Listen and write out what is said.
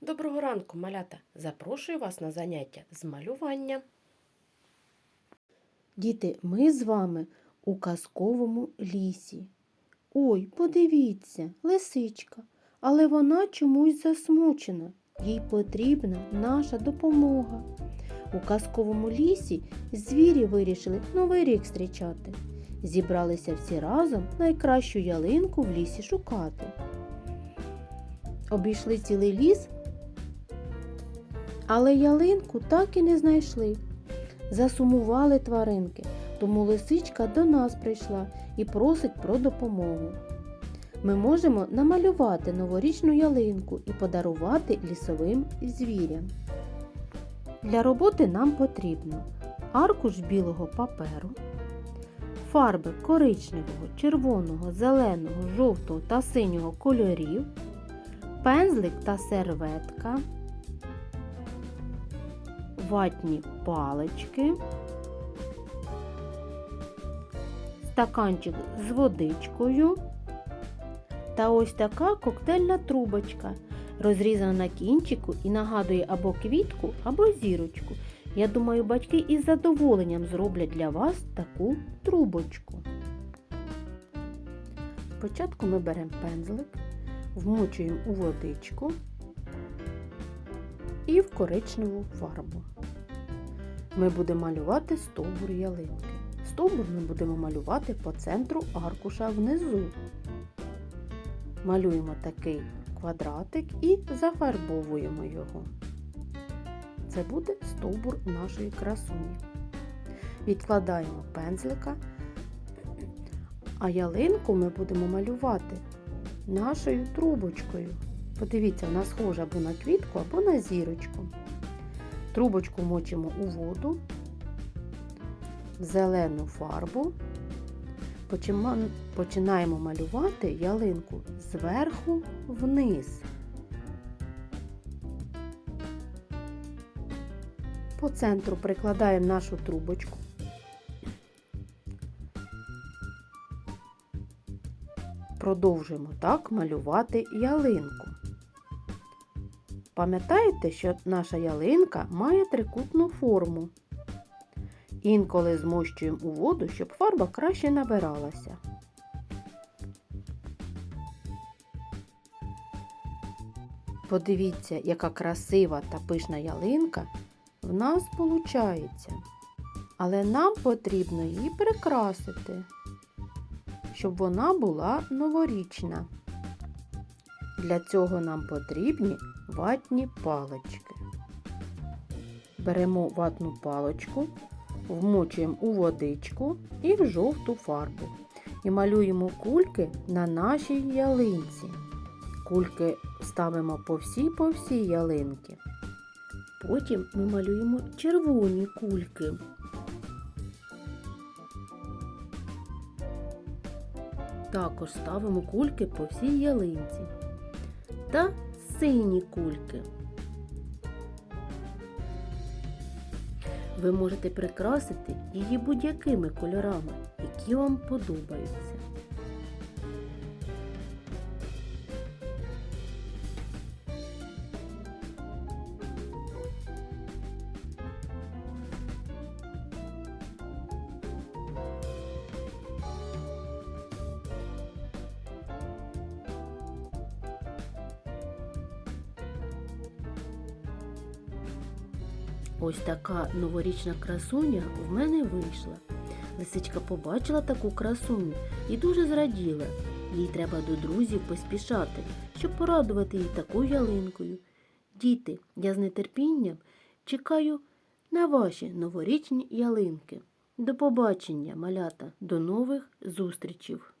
Доброго ранку, малята! Запрошую вас на заняття з малювання. Діти, ми з вами у казковому лісі. Ой, подивіться, лисичка, але вона чомусь засмучена. Їй потрібна наша допомога. У казковому лісі звірі вирішили новий рік зустрічати. Зібралися всі разом найкращу ялинку в лісі шукати. Обійшли цілий ліс, але ялинку так і не знайшли. Засумували тваринки, тому лисичка до нас прийшла і просить про допомогу. Ми можемо намалювати новорічну ялинку і подарувати лісовим звірям. Для роботи нам потрібно аркуш білого паперу, фарби коричневого, червоного, зеленого, жовтого та синього кольорів, пензлик та серветка, ватні палички, стаканчик з водичкою та ось така коктейльна трубочка, розрізана на кінчику і нагадує або квітку, або зірочку. Я думаю, батьки із задоволенням зроблять для вас таку трубочку. Спочатку ми беремо пензлик, вмочуємо у водичку і в коричневу фарбу. Ми будемо малювати стовбур ялинки. Стовбур ми будемо малювати по центру аркуша внизу. Малюємо такий квадратик і зафарбовуємо його. Це буде стовбур нашої красуні. Відкладаємо пензлика, а ялинку ми будемо малювати нашою трубочкою. Подивіться, вона схожа або на квітку, або на зірочку. Трубочку мочимо у воду, в зелену фарбу. Починаємо малювати ялинку зверху вниз. По центру прикладаємо нашу трубочку. Продовжуємо так малювати ялинку. Пам'ятаєте, що наша ялинка має трикутну форму. Інколи змощуємо у воду, щоб фарба краще набиралася. Подивіться, яка красива та пишна ялинка в нас виходить. Але нам потрібно її прикрасити, щоб вона була новорічна. Для цього нам потрібні ватні палички. Беремо ватну паличку, вмочуємо у водичку і в жовту фарбу. І малюємо кульки на нашій ялинці. Кульки ставимо по всій по всій ялинки. Потім ми малюємо червоні кульки. Також ставимо кульки по всій ялинці. Та сині кульки. Ви можете прикрасити її будь-якими кольорами, які вам подобаються. Ось така новорічна красуня в мене вийшла. Лисичка побачила таку красуню і дуже зраділа. Їй треба до друзів поспішати, щоб порадувати її такою ялинкою. Діти, я з нетерпінням чекаю на ваші новорічні ялинки. До побачення, малята, до нових зустрічів!